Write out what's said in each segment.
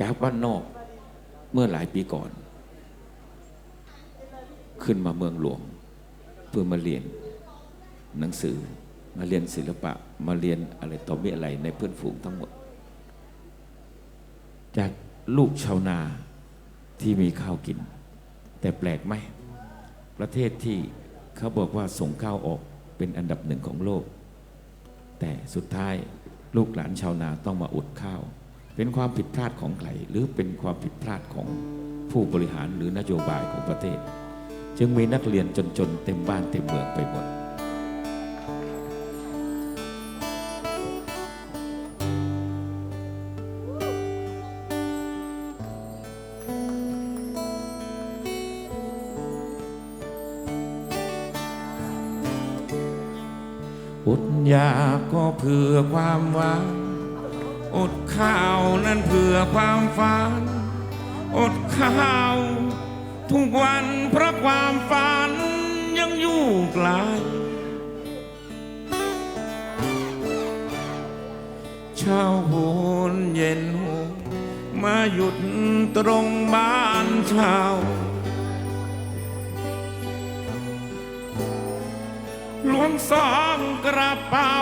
จากบ้านนอกเมื่อหลายปีก่อน ขึ้นมาเมืองหลวง เพื่อมาเรียนหนังสือมาเรียนศิลปะมาเรียนอะไรต่อมีอะไรในเพื่อนฝูงทั้งหมด จากลูกชาวนาที่มีข้าวกิน แต่แปลกไหม ประเทศที่เขาบอกว่าส่งข้าวออกเป็นอันดับหนึ่งของโลก แต่สุดท้ายลูกหลานชาวนาต้องมาอดข้าว เป็นความผิดพลาดของใครหรือเป็นความผิดพลาดของผู้บริหารหรือนโยบายของประเทศ จึงมีนักเรียนจนๆเต็มบ้านเต็มเมืองไปหมดอดอยากก็เพื่อความหวัง อดข้าวนั้นเพื่อความฝัน อดข้าว ทุกวันเพราะความฝันยังอยู่ไกลเช้าโหนเย็นโหนมาหยุดตรงบ้านเช่าหลวงสองกระเป๋า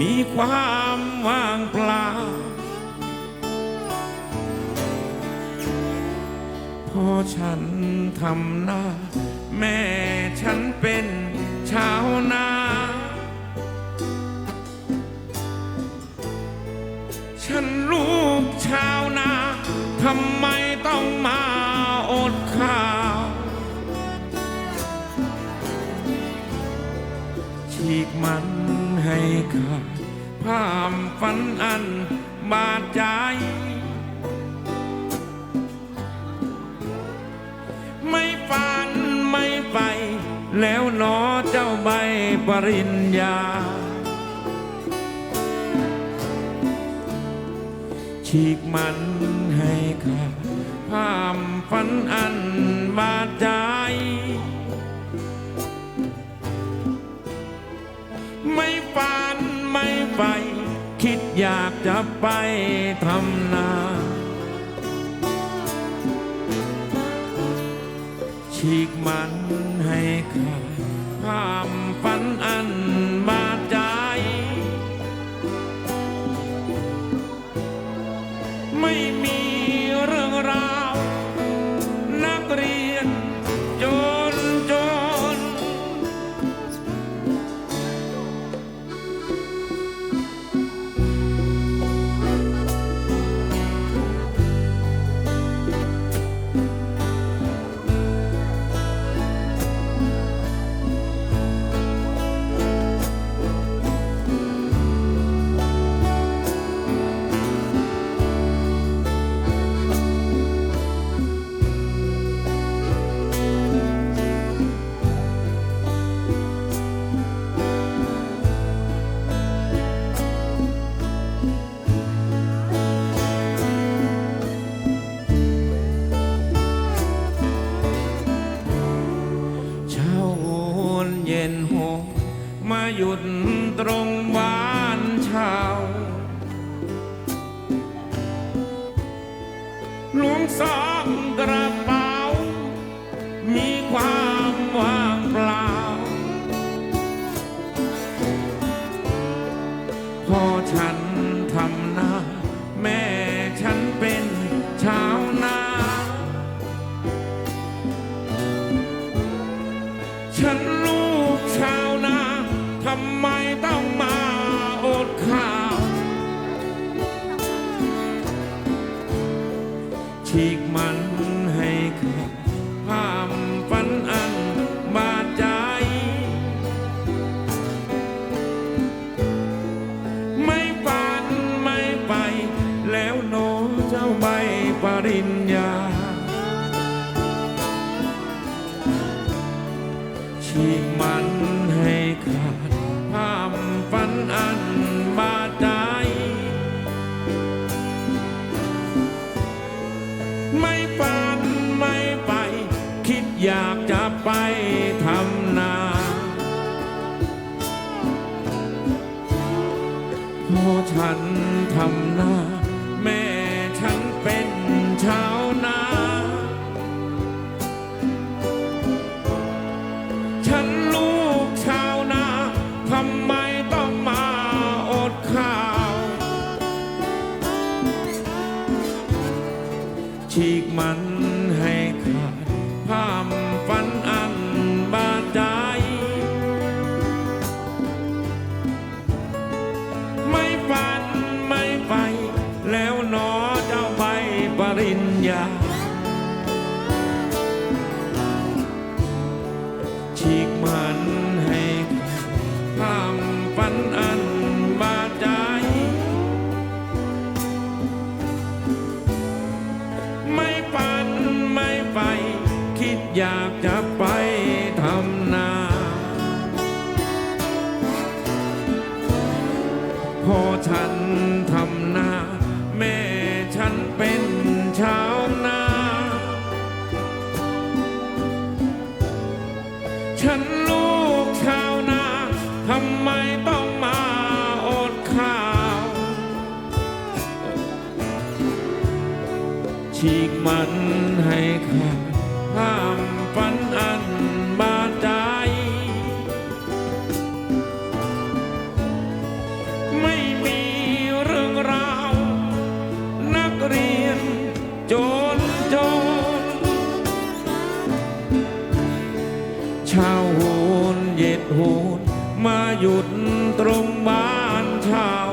มีความ ว่างเปล่า พอฉันทำหน้า แม่ฉันเป็นชาวนาฉันลูกชาวนาทำไมต้องมาอดข้าว ฉีกมันให้ขาด ภาพฝันอันบาดใจ ไม่ฝันไม่ไปแล้วหนอเจ้าใบปริญญา ฉีกมันให้ขาดภาพฝันอันบาดใจ ไป คิดอยากจะไปทำนา ฉีกมันให้ขาดความฝันอันมา หยุดตรงบ้านเช่าหลวงสองกระเป๋า มีความ ฉีกมันให้ขาดภาพฝันอันบาดใจไม่ฝันไม่ไป คิดอยากจะไปทำนา พอฉันทำนา ริญญาฉีกมันให้ข้ามฝันอันบาดใจไม่ฝันไม่ไปคิดอยากจะไป นเหย็ดมาหยุดตรงบ้านชาว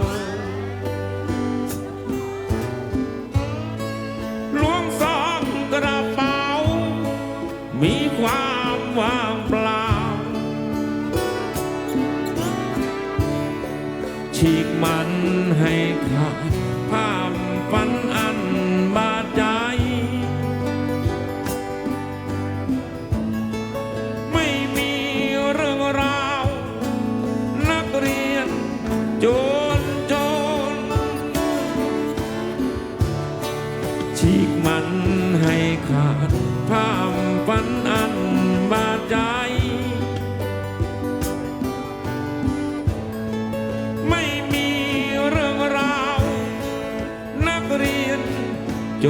หลวงซองกระเป๋า มีความว่างเปล่า ฉีกมันให้ขาดห้ามฝัน ขาดห้ามฝันอันบาดใจ ไม่มีเรื่องราว นักเรียนโจ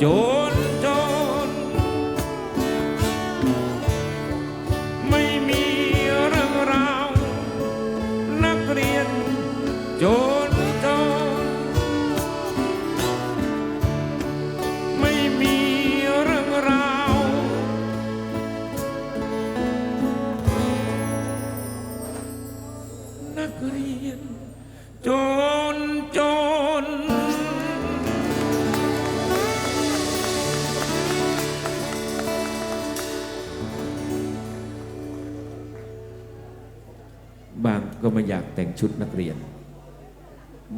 โก็ไม่อยากแต่งชุดนักเรียน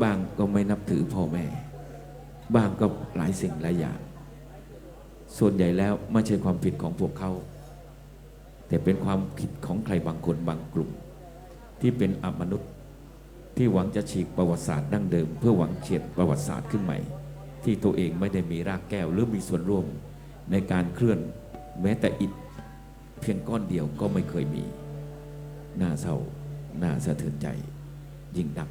บางก็ไม่นับถือพ่อแม่ บางก็หลายสิ่งหลายอย่าง ส่วนใหญ่แล้วไม่ใช่ความผิดของพวกเขา แต่เป็นความผิดของใครบางคนบางกลุ่ม ที่เป็นอมนุษย์ที่หวังจะฉีกประวัติศาสตร์ดั้งเดิม เพื่อหวังเขียนประวัติศาสตร์ขึ้นใหม่ ที่ตัวเองไม่ได้มีรากแก้วหรือมีส่วนร่วมในการเคลื่อนแม้แต่อิฐเพียงก้อนเดียวก็ไม่เคยมี น่าเศร้า น่าสะเทือนใจยิ่งนัก